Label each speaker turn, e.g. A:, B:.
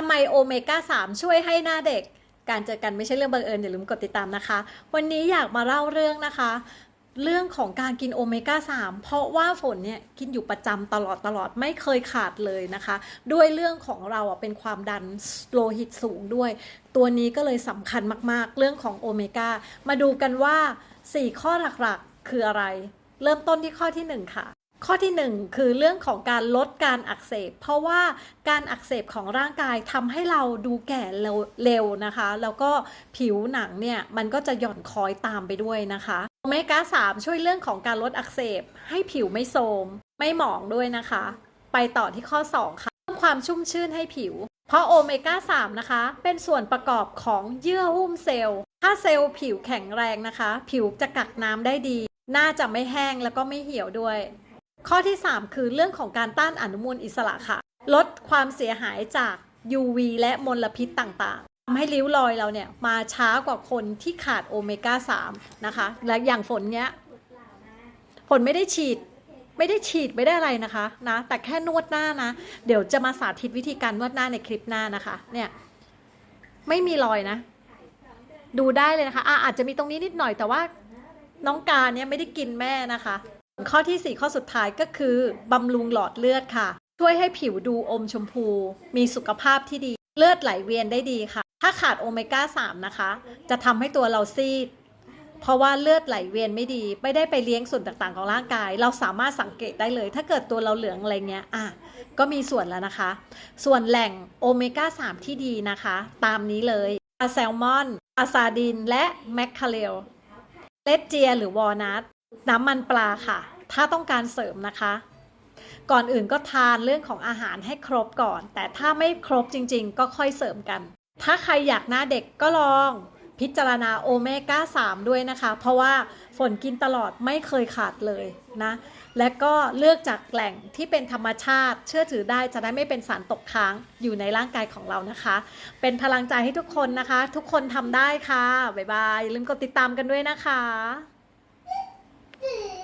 A: ำไมโอเมก้า 3 ช่วยให้หน้าเด็ก การเจอกันไม่ใช่เรื่องบังเอิญอย่าลืมกดติดตามนะคะ วันนี้อยากมาเล่าเรื่องนะคะ เรื่องของการกินโอเมก้า 3 เพราะว่าฝนเนี่ยกินอยู่ประจำตลอดตลอดไม่เคยขาดเลยนะคะ ด้วยเรื่องของเราอะเป็นความดันโลหิตสูงด้วย ตัวนี้ก็เลยสำคัญมากๆ เรื่องของโอเมก้ามาดูกันว่า 4 ข้อหลักๆคืออะไร เริ่มต้นที่ข้อที่ 1 ค่ะ ข้อที่ 1 คือเรื่องของการลดการอักเสบ เพราะว่าการอักเสบของร่างกายทำให้เราดูแก่เร็วนะคะ แล้วก็ผิวหนังเนี่ย มันก็จะหย่อนคล้อยตามไปด้วยนะคะโอเมก้า 3 ช่วยเรื่องของการลดอักเสบ ให้ผิวไม่โทมไม่หมองด้วยนะคะ ไปต่อที่ข้อ 2 ค่ะเพิ่มความชุ่มชื่นให้ผิว เพราะโอเมก้า 3 นะคะ เป็นส่วนประกอบของเยื่อหุ้มเซลล์ ถ้าเซลล์ผิวแข็งแรงนะคะ ผิวจะกักน้ำได้ดีหน้าจะไม่แห้งแล้วก็ไม่เหี่ยวด้วย ข้อที่ 3 คือเรื่องของการต้านอนุมูลอิสระค่ะ ลดความเสียหายจาก UV และมลพิษต่างๆทำให้ริ้วรอยเราเนี่ยมาช้ากว่าคนที่ขาดโอเมก้า 3 นะคะ และอย่างฝนเนี้ยฝนไม่ได้ฉีดไม่ได้ฉีดไม่ได้อะไรนะคะนะ แต่แค่นวดหน้านะ เดี๋ยวจะมาสาธิตวิธีการนวดหน้าในคลิปหน้านะคะเนี่ยไม่มีรอยนะ ดูได้เลยนะคะอะอาจจะมีตรงนี้นิดหน่อยแต่ว่าน้องการเนี่ยไม่ได้กินแม่นะคะ ข้อทีสี่ 4 ข้อสุดท้ายก็คือบำรุงหลอดเลือดค่ะ ช่วยให้ผิวดูอมชมพู มีสุขภาพที่ดี เลือดไหลเวียนได้ดีค่ะ ถ้าขาดโอเมก้า 3 นะคะ จะทำให้ตัวเราซีด เพราะว่าเลือดไหลเวียนไม่ดี ไม่ได้ไปเลี้ยงส่วนต่างๆของร่างกาย เราสามารถสังเกตได้เลย ถ้าเกิดตัวเราเหลืองอะไรเงี้ยอะก็มีส่วนแล้วนะคะ ส่วนแหล่งโอเมก้า 3 ที่ดีนะคะ ตามนี้เลยปลาแซลมอนปลาซาดิน และแมคคาเรลเลดเจียหรือวอลนัท น้ำมันปลาค่ะ ถ้าต้องการเสริมนะคะ ก่อนอื่นก็ทานเรื่องของอาหารให้ครบก่อน แต่ถ้าไม่ครบจริงๆ ก็ค่อยเสริมกัน ถ้าใครอยากหน้าเด็กก็ลองพิจารณาโอเมก้า 3 ด้วยนะคะ เพราะว่าฝนกินตลอดไม่เคยขาดเลยนะ และก็เลือกจากแหล่งที่เป็นธรรมชาติ เชื่อถือได้จะได้ไม่เป็นสารตกค้างอยู่ในร่างกายของเรานะคะ เป็นพลังใจให้ทุกคนนะคะ ทุกคนทำได้ค่ะ บ๊ายบายอย่าลืมกดติดตามกันด้วยนะคะ
B: Bye.